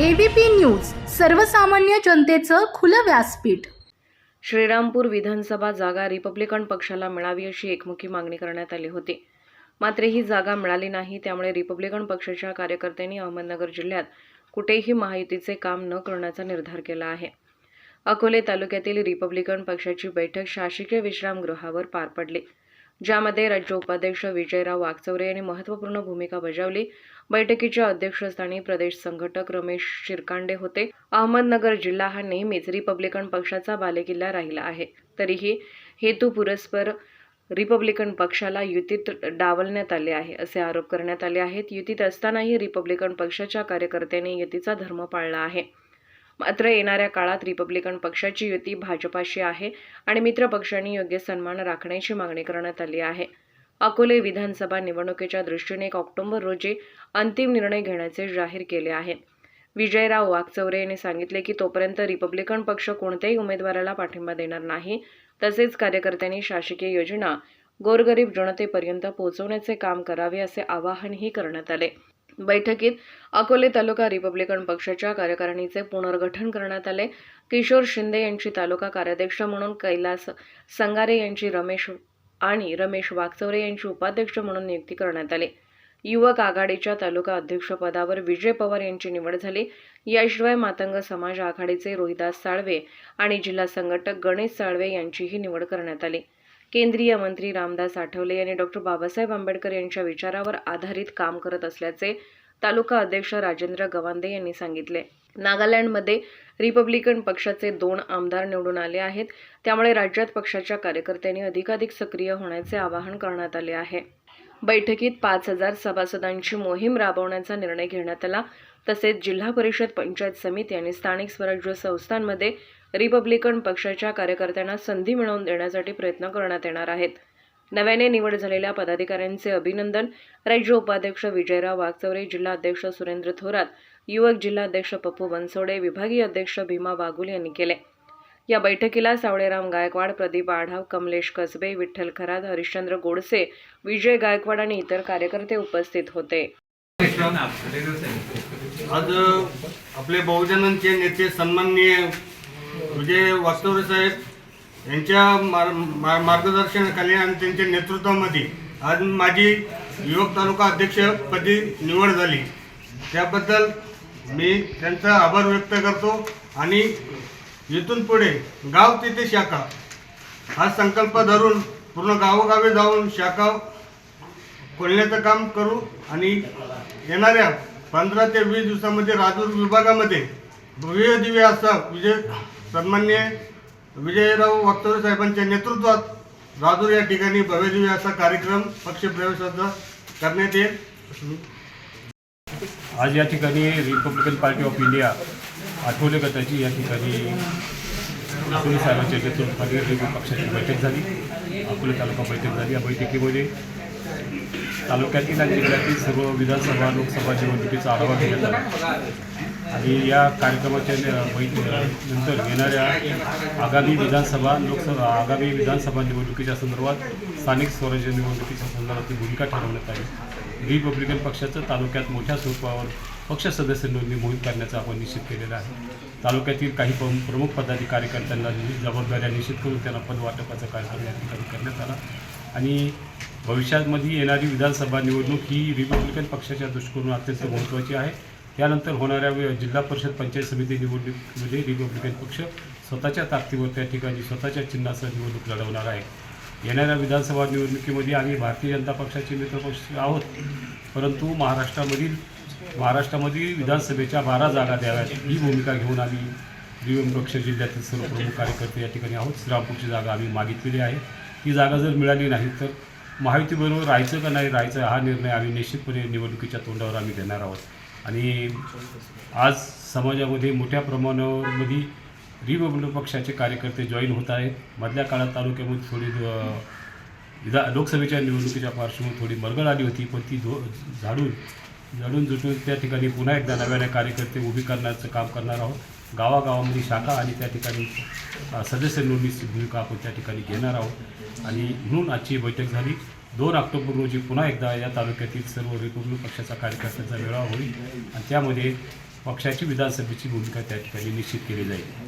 ABP news सर्वसामान्य जनतेचं खुलं व्यासपीठ. श्रीरामपूर विधानसभा जागा रिपब्लिकन पक्षाला मिळावी अशी एकमुखी मागणी करण्यात आली होती. मात्र ही जागा मिळाली नाही त्यामुळे रिपब्लिकन पक्षाच्या कार्यकर्त्यांनी अहमदनगर जिल्ह्यात कुठेही महायुतीचे काम न करण्याचा निर्धार केला आहे. अकोले तालुक्यातील रिपब्लिकन पक्षाची बैठक शासकीय विश्रामगृहावर पार पडली. ज्यामध्ये राज्य उपाध्यक्ष विजयराव वागचौरे यांनी महत्त्वपूर्ण भूमिका बजावली. बैठकीच्या अध्यक्षस्थानी प्रदेश संघटक रमेश शिरकांडे होते. अहमदनगर जिल्हा हा नेहमीच रिपब्लिकन पक्षाचा बालेकिल्ला राहिला आहे. तरीही हेतू पुरस्पर रिपब्लिकन पक्षाला युतीत डावलण्यात आले आहे असे आरोप करण्यात आले आहेत. युतीत असतानाही रिपब्लिकन पक्षाच्या कार्यकर्त्यांनी युतीचा धर्म पाळला आहे. मात्र येणाऱ्या काळात रिपब्लिकन पक्षाची युती भाजपाशी आहे आणि मित्र पक्षांनी योग्य सन्मान राखण्याची मागणी करण्यात आली आहे. अकोले विधानसभा निवडणुकीच्या दृष्टीने एक ऑक्टोबर रोजी अंतिम निर्णय घेण्याचे जाहीर केले आहे. विजयराव वाघचौरे यांनी सांगितले की तोपर्यंत रिपब्लिकन पक्ष कोणत्याही उमेदवाराला पाठिंबा देणार नाही. तसेच कार्यकर्त्यांनी शासकीय योजना गोरगरीब जनतेपर्यंत पोहोचवण्याचे काम करावे असे आवाहनही करण्यात आले. बैठकीत अकोले तालुका रिपब्लिकन पक्षाच्या कार्यकारिणीचे पुनर्गठन करण्यात आले. किशोर शिंदे यांची तालुका कार्याध्यक्ष म्हणून कैलास संगारे यांची रमेश आणि रमेश वागचौरे यांची उपाध्यक्ष म्हणून नियुक्ती करण्यात आली. युवक आघाडीच्या तालुका अध्यक्षपदावर विजय पवार यांची निवड झाली. याशिवाय मातंग समाज आघाडीचे रोहिदास साळवे आणि जिल्हा संघटक गणेश साळवे यांचीही निवड करण्यात आली. केंद्रीय मंत्री रामदास आठवले यांनी डॉक्टर बाबासाहेब आंबेडकर यांच्या विचारावर आधारित काम करत असल्याचे तालुका अध्यक्ष राजेंद्र गवांदे यांनी सांगितले. नागालँडमध्ये रिपब्लिकन पक्षाचे दोन आमदार निवडून आले आहेत. त्यामुळे राज्यात पक्षाच्या कार्यकर्त्यांनी अधिकाधिक सक्रिय होण्याचे आवाहन करण्यात आले आहे. बैठकीत पाच हजार सभासदांची मोहीम राबवण्याचा निर्णय घेण्यात आला. तसेच जिल्हा परिषद पंचायत समिती आणि स्थानिक स्वराज्य संस्थांमध्ये रिपब्लिकन पक्षाच्या कार्यकर्त्यांना संधी मिळवून देण्यासाठी प्रयत्न करण्यात येणार आहेत. नव्याने निवड झालेल्या पदाधिकाऱ्यांचे अभिनंदन राज्य उपाध्यक्ष विजयराव वागचौरे जिल्हा अध्यक्ष सुरेंद्र थोरात युवक जिल्हाध्यक्ष पप्पू बनसोडे विभागीय अध्यक्ष भीमा वाघुल यांनी केले. या बैठकीला सावळेराम गायकवाड प्रदीप आढाव कमलेश कसबे विठ्ठल खरात हरिश्चंद्र गोडसे विजय गायकवाड आणि इतर कार्यकर्ते उपस्थित होते. आज आपले बहुजनांचे नेते सन्माननीय म्हणजे विजय वास्तवरे साहेब यांच्या मार मा- मार्गदर्शनाखाली आणि त्यांच्या नेतृत्वामध्ये आज माझी युवक तालुका अध्यक्षपदी निवड झाली. त्याबद्दल मी त्यांचा आभार व्यक्त करतो आणि इथून पुढे गाव तिथे शाखा. हा संकल्प धरून पूर्ण गावोगावी जाऊन शाखा खोलण्याचं काम करू आणि येणाऱ्या पंधरा ते वीस दिवसामध्ये राजूर विभागामध्ये भव्य दिव्य असा विजय सन्मान्य विजयराव वागचौरे साहेबांच्या नेतृत्वात राजूर या ठिकाणी भव्यदिव्य असा कार्यक्रम पक्षप्रवेशाचा करण्यात येईल. आज या ठिकाणी republican party of India Athawale गटाची या ठिकाणी अकोले साहेबांच्या नेतृत्वाखाली पक्षाची बैठक झाली. अकोले तालुका बैठक झाली. या बैठकीमध्ये तालुक्यातील आणि जिल्ह्यातील सर्व विधानसभा लोकसभा निवडणुकीचा आढावा घेण्यात आला. आणि या कार्यक्रमाच्या नंतर येणाऱ्या आगामी विधानसभा लोकसभा आगामी विधानसभा निवडणुकीच्या संदर्भात स्थानिक स्वराज्य निवडणुकीच्या संदर्भातील भूमिका ठरवण्यात आली. रिपब्लिकन पक्षाचं तालुक्यात मोठ्या स्वरूपावर पक्ष सदस्य नोंदणी मोहीम करण्याचा आपण निश्चित केलेलं आहे. तालुक्यातील काही प्रमुख प्रमुख पदाधिकारी कार्यकर्त्यांना जबाबदाऱ्या निश्चित करून त्यांना पदवाटपाचा कार्यक्रम या ठिकाणी करण्यात आला. आणि भविष्यामध्ये येणारी विधानसभा निवडणूक ही रिपब्लिकन पक्षाच्या दृष्टिकोनातून अत्यंत महत्त्वाची आहे. यानंतर होणाऱ्या जिल्हा परिषद पंचायत समिती निवडणुकीमध्ये रिपब्लिकन पक्ष स्वतःच्या ताकदीवर त्या ठिकाणी स्वतःच्या चिन्हासह निवडणूक लढवणार आहे. येणाऱ्या विधानसभा निवडणुकीमध्ये आम्ही भारतीय जनता पक्षाचे मित्रपक्ष आहोत. परंतु महाराष्ट्रामधील महाराष्ट्रामध्ये विधानसभेच्या बारा जागा द्याव्यात ही भूमिका घेऊन आम्ही रिवम पक्ष जिल्ह्यातील सर्व प्रमुख कार्यकर्ते या ठिकाणी आहोत. श्रीरामपूरची जागा आम्ही मागितलेली आहे. ती जागा जर मिळाली नाही तर महायुतीबरोबर राहायचं का नाही राहायचं हा निर्णय आम्ही निश्चितपणे निवडणुकीच्या तोंडावर आम्ही घेणार आहोत. आणि आज समाजामध्ये मोठ्या प्रमाणावरमध्ये रिपब्लिक पक्षाचे कार्यकर्ते जॉईन होत आहेत. मधल्या काळात तालुक्यामध्ये थोडी विधा लोकसभेच्या निवडणुकीच्या पार्श्वभूमीवर थोडी मरगळ आली होती पण ती धो झाडून झाडून जुटून त्या ठिकाणी पुन्हा एकदा नव्याने कार्यकर्ते उभी करण्याचं काम करणार आहोत. गावागावामध्ये शाखा आणि त्या ठिकाणी सदस्य नोंदणीची भूमिका आपण त्या ठिकाणी घेणार आहोत. आणि म्हणून आजची बैठक झाली. दोन ऑक्टोबर रोजी पुन्हा एकदा या तालुक्यातील सर्व रिपब्लिक पक्षाचा कार्यकर्त्यांचा मेळावा होईल. आणि त्यामध्ये पक्षाची विधानसभेची भूमिका त्या ठिकाणी निश्चित केली जाईल.